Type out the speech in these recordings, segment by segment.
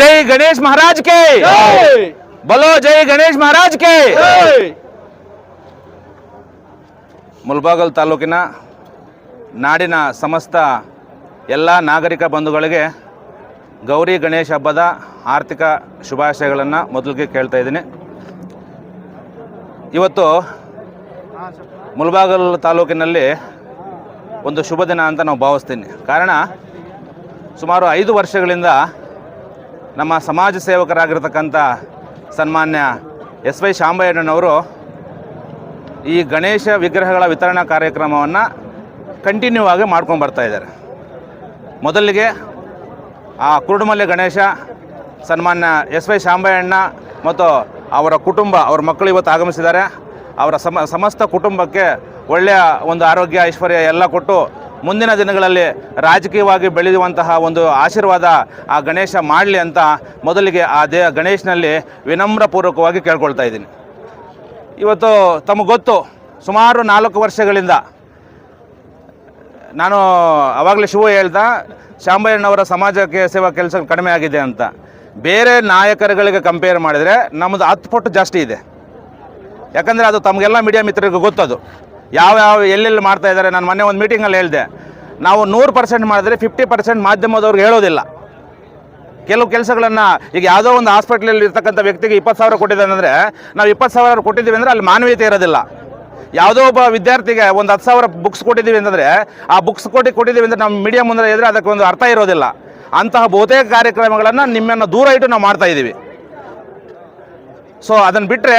ಜೈ ಗಣೇಶ್ ಮಹಾರಾಜ್ ಕೆ ಬಲೋ ಜೈ ಗಣೇಶ್ ಮಹಾರಾಜ್ ಕೆ ಮುಲ್ಬಾಗಲ್ ತಾಲೂಕಿನ ನಾಡಿನ ಸಮಸ್ತ ಎಲ್ಲ ನಾಗರಿಕ ಬಂಧುಗಳಿಗೆ ಗೌರಿ ಗಣೇಶ ಹಬ್ಬದ ಆರ್ಥಿಕ ಶುಭಾಶಯಗಳನ್ನು ಮೊದಲಿಗೆ ಕೇಳ್ತಾ ಇದ್ದೀನಿ. ಇವತ್ತು ಮುಲ್ಬಾಗಲ್ ತಾಲೂಕಿನಲ್ಲಿ ಒಂದು ಶುಭ ದಿನ ಅಂತ ನಾವು ಭಾವಿಸ್ತೀನಿ. ಕಾರಣ ಸುಮಾರು ಐದು ವರ್ಷಗಳಿಂದ ನಮ್ಮ ಸಮಾಜ ಸೇವಕರಾಗಿರ್ತಕ್ಕಂಥ ಸನ್ಮಾನ್ಯ ಎಸ್ ವೈ ಶಾಂಬಯ್ಯಣ್ಣನವರು ಈ ಗಣೇಶ ವಿಗ್ರಹಗಳ ವಿತರಣಾ ಕಾರ್ಯಕ್ರಮವನ್ನು ಕಂಟಿನ್ಯೂ ಆಗಿ ಮಾಡ್ಕೊಂಡು ಬರ್ತಾ ಇದ್ದಾರೆ. ಮೊದಲಿಗೆ ಆ ಕುರುಡುಮಲ್ಲೆ ಗಣೇಶ, ಸನ್ಮಾನ್ಯ ಎಸ್ ವೈ ಶಾಂಬಯ್ಯಣ್ಣ ಮತ್ತು ಅವರ ಕುಟುಂಬ, ಅವ್ರ ಮಕ್ಕಳು ಇವತ್ತು ಆಗಮಿಸಿದ್ದಾರೆ. ಅವರ ಸಮ, ಸಮಸ್ತ ಕುಟುಂಬಕ್ಕೆ ಒಳ್ಳೆಯ ಒಂದು ಆರೋಗ್ಯ, ಐಶ್ವರ್ಯ ಎಲ್ಲ ಕೊಟ್ಟು ಮುಂದಿನ ದಿನಗಳಲ್ಲಿ ರಾಜಕೀಯವಾಗಿ ಬೆಳೆಯುವಂತಹ ಒಂದು ಆಶೀರ್ವಾದ ಆ ಗಣೇಶ ಮಾಡಲಿ ಅಂತ ಮೊದಲಿಗೆ ಆ ದೇ, ಗಣೇಶನಲ್ಲಿ ವಿನಮ್ರಪೂರ್ವಕವಾಗಿ ಕೇಳ್ಕೊಳ್ತಾ ಇದ್ದೀನಿ. ಇವತ್ತು ತಮಗೆ ಗೊತ್ತು, ಸುಮಾರು ನಾಲ್ಕು ವರ್ಷಗಳಿಂದ ನಾನು ಆವಾಗಲೇ ಶಿವ ಹೇಳ್ತಾ ಶಾಂಬಯ್ಯಣ್ಣವರ ಸಮಾಜಕ್ಕೆ ಸೇವಾ ಕೆಲಸ ಕಡಿಮೆ ಆಗಿದೆ ಅಂತ. ಬೇರೆ ನಾಯಕರುಗಳಿಗೆ ಕಂಪೇರ್ ಮಾಡಿದರೆ ನಮ್ಮದು ಹತ್ತು ಪಟ್ಟು ಜಾಸ್ತಿ ಇದೆ. ಯಾಕಂದರೆ ಅದು ತಮಗೆಲ್ಲ ಮೀಡಿಯಾ ಮಿತ್ರರಿಗೂ ಗೊತ್ತದು. ಯಾವ ಯಾವ ಎಲ್ಲೆಲ್ಲಿ ಮಾಡ್ತಾ ಇದ್ದಾರೆ? ನಾನು ಮೊನ್ನೆ ಒಂದು ಮೀಟಿಂಗಲ್ಲಿ ಹೇಳಿದೆ. ನಾವು ನೂರು ಪರ್ಸೆಂಟ್ ಮಾಡಿದ್ರೆ ಫಿಫ್ಟಿ ಪರ್ಸೆಂಟ್ ಮಾಧ್ಯಮದವ್ರಿಗೆ ಹೇಳೋದಿಲ್ಲ. ಕೆಲವು ಕೆಲಸಗಳನ್ನು ಈಗ ಯಾವುದೋ ಒಂದು ಹಾಸ್ಪಿಟ್ಲಲ್ಲಿ ಇರ್ತಕ್ಕಂಥ ವ್ಯಕ್ತಿಗೆ ಇಪ್ಪತ್ತು ಸಾವಿರ ಕೊಟ್ಟಿದ್ದಾನೆ ಅಂದರೆ, ನಾವು ಇಪ್ಪತ್ತು ಸಾವಿರ ಕೊಟ್ಟಿದ್ದೀವಿ ಅಂದರೆ ಅಲ್ಲಿ ಮಾನವೀಯತೆ ಇರೋದಿಲ್ಲ. ಯಾವುದೋ ಒಬ್ಬ ವಿದ್ಯಾರ್ಥಿಗೆ ಒಂದು ಹತ್ತು ಸಾವಿರ ಬುಕ್ಸ್ ಕೊಟ್ಟಿದ್ದೀವಿ ಅಂತಂದರೆ, ಆ ಬುಕ್ಸ್ ಕೊಟ್ಟು ಕೊಟ್ಟಿದ್ದೀವಿ ಅಂದರೆ ನಮ್ಮ ಮೀಡಿಯಾ ಮುಂದೆ ಇದ್ದರೆ ಅದಕ್ಕೆ ಒಂದು ಅರ್ಥ ಇರೋದಿಲ್ಲ. ಅಂತಹ ಬಹುತೇಕ ಕಾರ್ಯಕ್ರಮಗಳನ್ನು ನಿಮ್ಮನ್ನು ದೂರ ಇಟ್ಟು ನಾವು ಮಾಡ್ತಾ ಇದ್ದೀವಿ. ಸೊ ಅದನ್ನು ಬಿಟ್ಟರೆ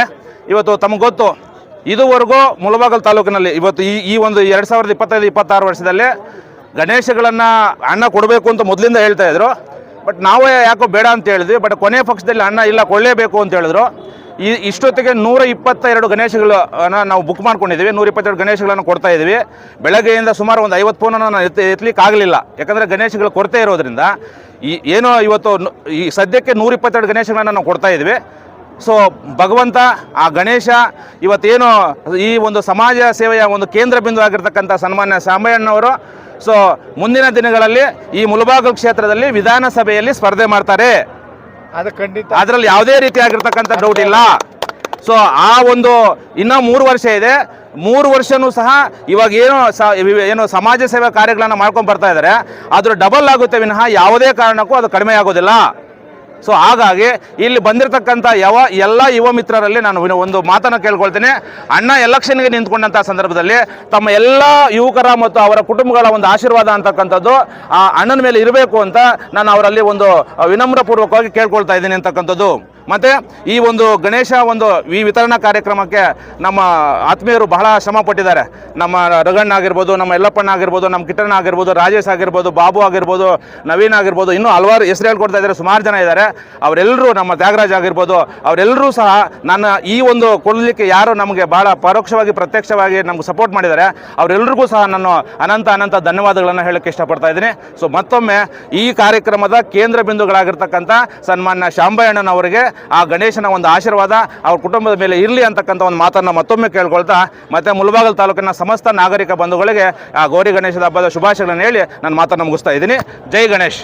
ಇವತ್ತು ತಮಗೆ ಗೊತ್ತು ಇದುವರೆಗೂ ಮುಳಬಾಗಲ್ ತಾಲೂಕಿನಲ್ಲಿ ಇವತ್ತು ಈ ಈ ಒಂದು ಎರಡು ಸಾವಿರದ ಇಪ್ಪತ್ತೈದು, ಇಪ್ಪತ್ತಾರು ವರ್ಷದಲ್ಲಿ ಗಣೇಶಗಳನ್ನು ಅಣ್ಣ ಕೊಡಬೇಕು ಅಂತ ಮೊದಲಿಂದ ಹೇಳ್ತಾ ಇದ್ರು. ಬಟ್ ನಾವೇ ಯಾಕೋ ಬೇಡ ಅಂತ ಹೇಳಿದ್ವಿ. ಬಟ್ ಕೊನೆ ಪಕ್ಷದಲ್ಲಿ ಅಣ್ಣ ಇಲ್ಲ ಕೊಡಲೇಬೇಕು ಅಂತ ಹೇಳಿದ್ರು. ಈ, ಇಷ್ಟೊತ್ತಿಗೆ ನೂರ ಇಪ್ಪತ್ತೆರಡು ಗಣೇಶಗಳು ಅನ್ನ ನಾವು ಬುಕ್ ಮಾಡ್ಕೊಂಡಿದ್ದೀವಿ. ನೂರ ಇಪ್ಪತ್ತೆರಡು ಗಣೇಶಗಳನ್ನು ಕೊಡ್ತಾ ಇದ್ದೀವಿ. ಬೆಳಗ್ಗೆಯಿಂದ ಸುಮಾರು ಒಂದು ಐವತ್ತು ಫೋನನ್ನು ನಾನು ಎತ್ತ ಎತ್ತಲಿಕ್ಕೆ ಆಗಲಿಲ್ಲ. ಯಾಕಂದರೆ ಗಣೇಶಗಳು ಕೊರತೆ ಇರೋದ್ರಿಂದ ಈ, ಏನೋ ಇವತ್ತು ಈ ಸದ್ಯಕ್ಕೆ ನೂರ ಇಪ್ಪತ್ತೆರಡು ಗಣೇಶಗಳನ್ನು ನಾವು ಕೊಡ್ತಾ ಇದ್ವಿ ಸೊ ಭಗವಂತ ಆ ಗಣೇಶ ಇವತ್ತೇನು ಈ ಒಂದು ಸಮಾಜ ಸೇವೆಯ ಒಂದು ಕೇಂದ್ರ ಬಿಂದು ಆಗಿರ್ತಕ್ಕಂಥ ಸನ್ಮಾನ್ಯ ಸಾಂಬಯ್ಯಣ್ಣವರು ಸೊ ಮುಂದಿನ ದಿನಗಳಲ್ಲಿ ಈ ಮುಳಬಾಗಲ್ ಕ್ಷೇತ್ರದಲ್ಲಿ ವಿಧಾನಸಭೆಯಲ್ಲಿ ಸ್ಪರ್ಧೆ ಮಾಡ್ತಾರೆ. ಅದು ಖಂಡಿತ. ಅದರಲ್ಲಿ ಯಾವುದೇ ರೀತಿಯಾಗಿರ್ತಕ್ಕಂಥ ಡೌಟ್ ಇಲ್ಲ. ಸೊ ಆ ಒಂದು ಇನ್ನೂ ಮೂರು ವರ್ಷ ಇದೆ. ಮೂರು ವರ್ಷನೂ ಸಹ ಇವಾಗ ಏನು ಸ ಏನು ಸಮಾಜ ಸೇವಾ ಕಾರ್ಯಗಳನ್ನು ಮಾಡ್ಕೊಂಡು ಬರ್ತಾ ಇದ್ದಾರೆ ಆದರೂ ಡಬಲ್ ಆಗುತ್ತೆ ವಿನಃ ಯಾವುದೇ ಕಾರಣಕ್ಕೂ ಅದು ಕಡಿಮೆ ಆಗೋದಿಲ್ಲ. ಸೊ ಹಾಗಾಗಿ ಇಲ್ಲಿ ಬಂದಿರತಕ್ಕಂಥ ಯಾವ ಎಲ್ಲ ಯುವ ಮಿತ್ರರಲ್ಲಿ ನಾನು ಒಂದು ಮಾತನ್ನು ಕೇಳ್ಕೊಳ್ತೇನೆ. ಅಣ್ಣ ಎಲೆಕ್ಷನ್ಗೆ ನಿಂತ್ಕೊಂಡಂಥ ಸಂದರ್ಭದಲ್ಲಿ ತಮ್ಮ ಎಲ್ಲ ಯುವಕರ ಮತ್ತು ಅವರ ಕುಟುಂಬಗಳ ಒಂದು ಆಶೀರ್ವಾದ ಅಂತಕ್ಕಂಥದ್ದು, ಆ ಅಣ್ಣನ ಮೇಲೆ ಇರಬೇಕು ಅಂತ ನಾನು ಅವರಲ್ಲಿ ಒಂದು ವಿನಮ್ರಪೂರ್ವಕವಾಗಿ ಕೇಳ್ಕೊಳ್ತಾ ಇದ್ದೀನಿ ಅಂತಕ್ಕಂಥದ್ದು. ಮತ್ತು ಈ ಒಂದು ಗಣೇಶ ಒಂದು ಈ ವಿತರಣಾ ಕಾರ್ಯಕ್ರಮಕ್ಕೆ ನಮ್ಮ ಆತ್ಮೀಯರು ಬಹಳ ಶ್ರಮ ಪಟ್ಟಿದ್ದಾರೆ. ನಮ್ಮ ರಗಣ್ಣ ಆಗಿರ್ಬೋದು, ನಮ್ಮ ಯಲ್ಲಪ್ಪಣ್ಣ ಆಗಿರ್ಬೋದು, ನಮ್ಮ ಕಿಟ್ಟಣ್ಣ ಆಗಿರ್ಬೋದು, ರಾಜೇಶ್ ಆಗಿರ್ಬೋದು, ಬಾಬು ಆಗಿರ್ಬೋದು, ನವೀನ್ ಆಗಿರ್ಬೋದು, ಇನ್ನೂ ಹಲವಾರು ಹೆಸರು ಹೇಳ್ಕೊಡ್ತಾ ಇದ್ದಾರೆ, ಸುಮಾರು ಜನ ಇದ್ದಾರೆ. ಅವರೆಲ್ಲರೂ ನಮ್ಮ ತ್ಯಾಗರಾಜ್ ಆಗಿರ್ಬೋದು, ಅವರೆಲ್ಲರೂ ಸಹ ನನ್ನ ಈ ಒಂದು ಕೊಡಲಿಕ್ಕೆ ಯಾರು ನಮಗೆ ಭಾಳ ಪರೋಕ್ಷವಾಗಿ, ಪ್ರತ್ಯಕ್ಷವಾಗಿ ನಮ್ಗೆ ಸಪೋರ್ಟ್ ಮಾಡಿದ್ದಾರೆ. ಅವರೆಲ್ಲರಿಗೂ ಸಹ ನಾನು ಅನಂತ ಅನಂತ ಧನ್ಯವಾದಗಳನ್ನು ಹೇಳಕ್ಕೆ ಇಷ್ಟಪಡ್ತಾ ಇದ್ದೀನಿ. ಸೊ ಮತ್ತೊಮ್ಮೆ ಈ ಕಾರ್ಯಕ್ರಮದ ಕೇಂದ್ರ ಬಿಂದುಗಳಾಗಿರ್ತಕ್ಕಂಥ ಸನ್ಮಾನ್ಯ ಶಾಂಬಯ್ಯಣ್ಣನವರಿಗೆ ಆ ಗಣೇಶನ ಒಂದು ಆಶೀರ್ವಾದ ಅವ್ರ ಕುಟುಂಬದ ಮೇಲೆ ಇರಲಿ ಅಂತಕ್ಕಂಥ ಒಂದು ಮಾತನ್ನು ಮತ್ತೊಮ್ಮೆ ಕೇಳ್ಕೊಳ್ತಾ, ಮತ್ತೆ ಮುಳಬಾಗಲ್ ತಾಲೂಕಿನ ಸಮಸ್ತ ನಾಗರಿಕ ಬಂಧುಗಳಿಗೆ ಆ ಗೌರಿ ಗಣೇಶದ ಹಬ್ಬದ ಶುಭಾಶಯಗಳನ್ನು ಹೇಳಿ ನಾನು ಮಾತನ್ನು ಮುಗಿಸ್ತಾ ಇದ್ದೀನಿ. ಜೈ ಗಣೇಶ್.